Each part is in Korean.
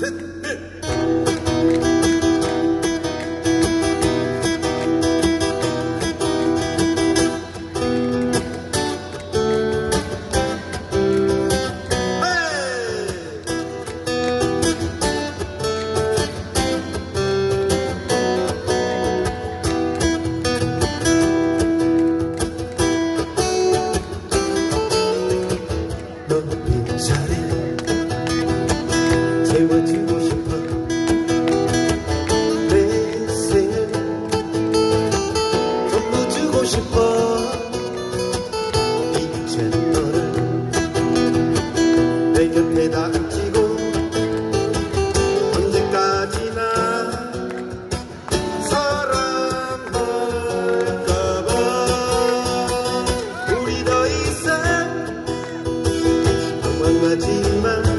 天地 내다 웃기고 언제까지나 사람 볼까봐 우리 더 이상 방황하지만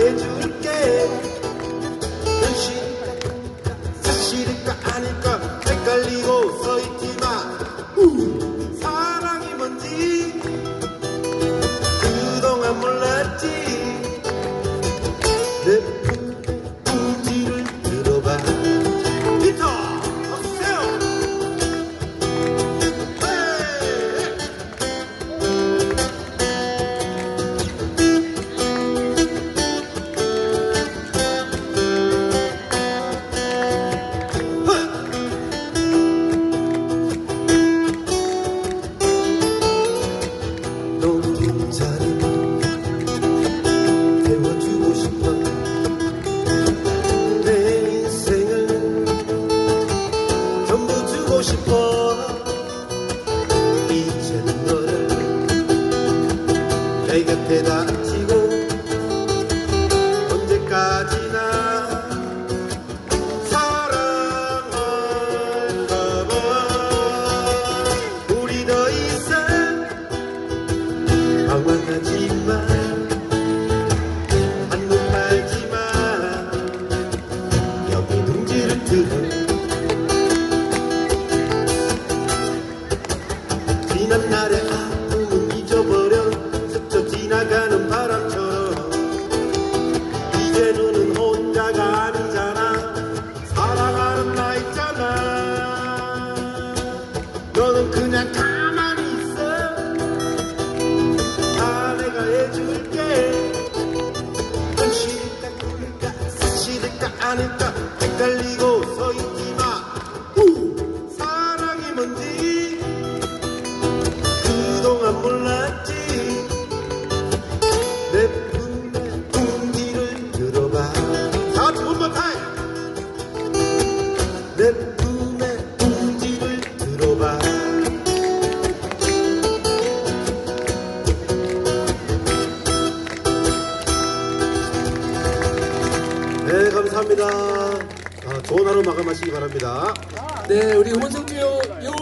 해줄게. 당신 사실일까 아닐까 헷갈리고 내 곁에 다치고 언제까지나 사랑을 담아 우리 더 이상 방황하지 마 한국 말지만 여기 눈지를 뜨는 down and down. 감사합니다. 아, 좋은 하루 마감하시기 바랍니다. 네, 우리 혼성듀오 요.